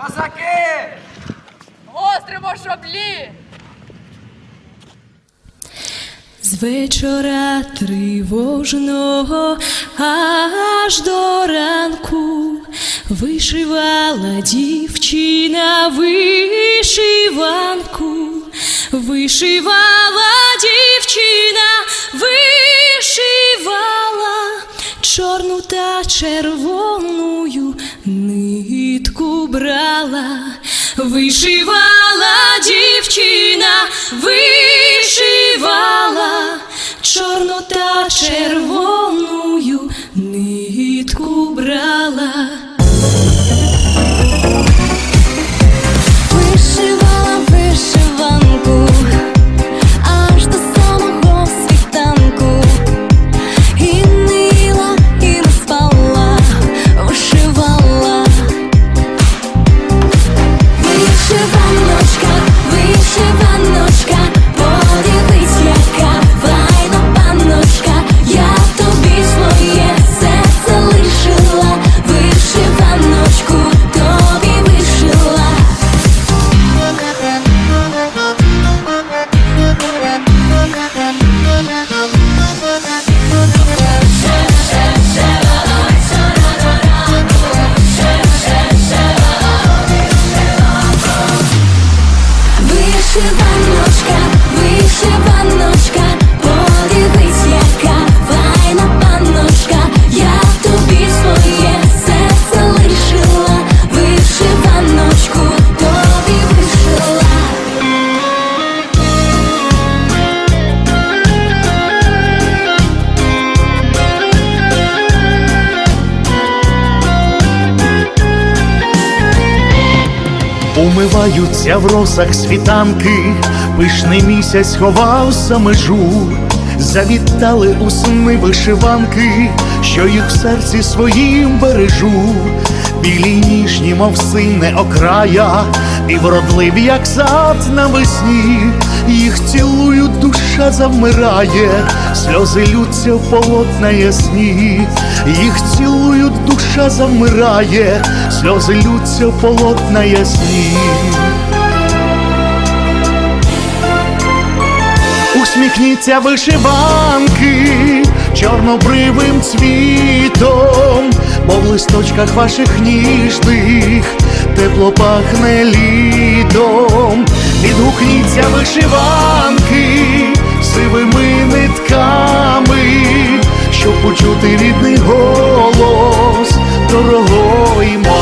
Козаки! Гостримо шаблі! З вечора тривожного аж до ранку вишивала дівчина вишиванку, вишивала дівчина, вишивала чорну та червоною нитку брала, вишивала дівчина, вишивала чорнота червоною нитку брала. Умиваються в росах світанки, пишний місяць ховався межу, завітали у сни вишиванки, що їх в серці своїм бережу, білі ніжні, мов сине окрая, і вродливі, як сад навесні, їх цілують, душа завмирає, сльози лються в полотна ясні, їх цілують, душа завмирає, сльози лються в полотна ясні. Усміхніться вишиванки чорнобривим цвітом, бо в листочках ваших ніжних тепло пахне літом. Відгукніться вишиванки сивими нитками, щоб почути рідний голос дорогої мами.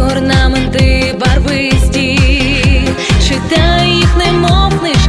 Орнаменти барвисті, читай їх, немов книжки,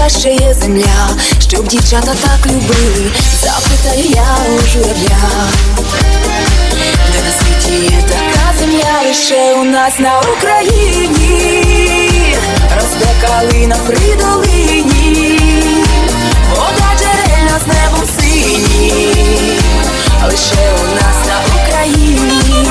така ще є земля, щоб дівчата так любили, запитаю я у журавля. Де на світі є така земля, лише у нас на Україні, росте калина при долині, вода джерельна з небом сині, лише у нас на Україні.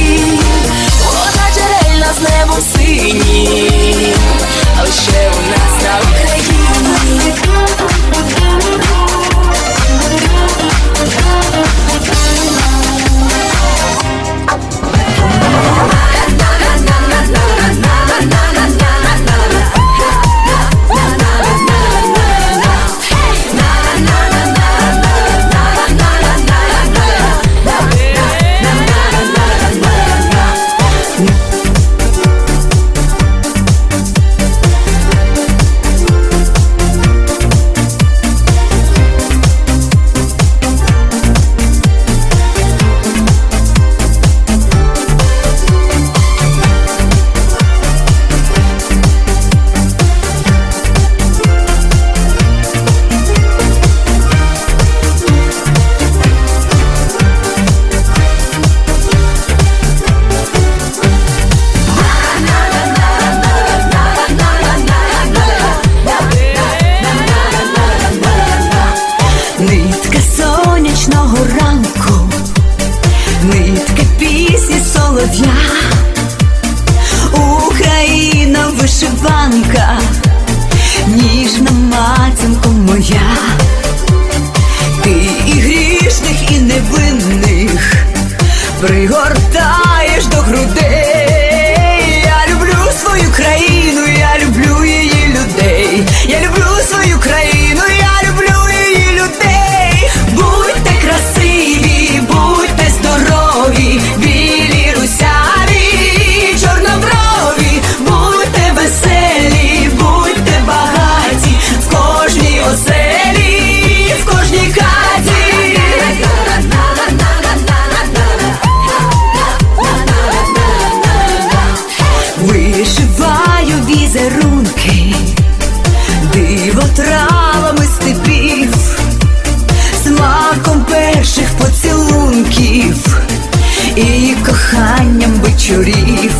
коханням вечорів.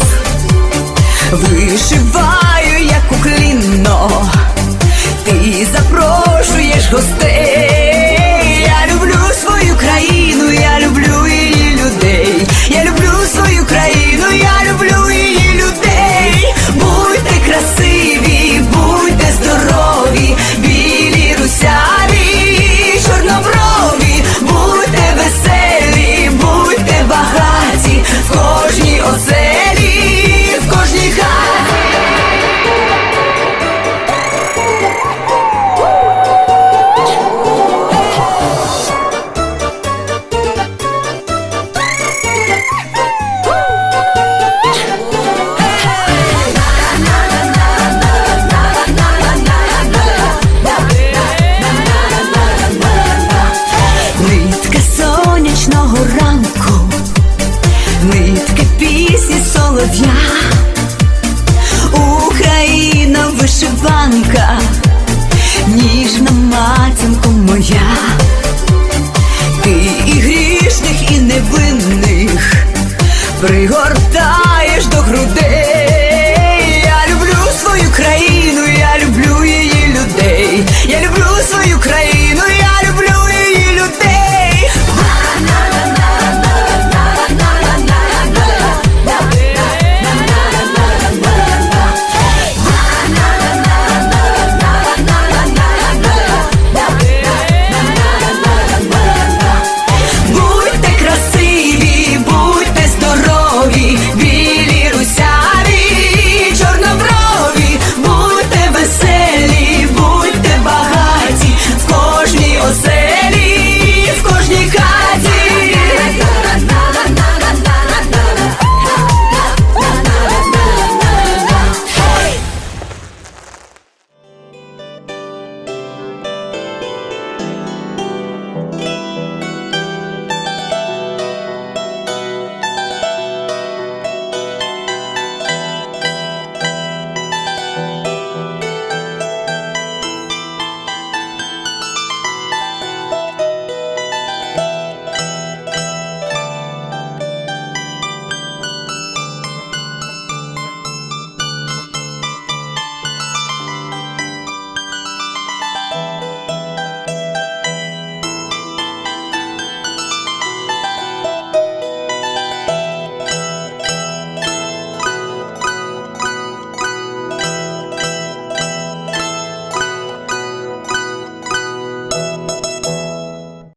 Вишиваю, як уклінно, ти запрошуєш гостей. Вишиванка, ніжна матінко моя, ти і грішних, і невинних пригор.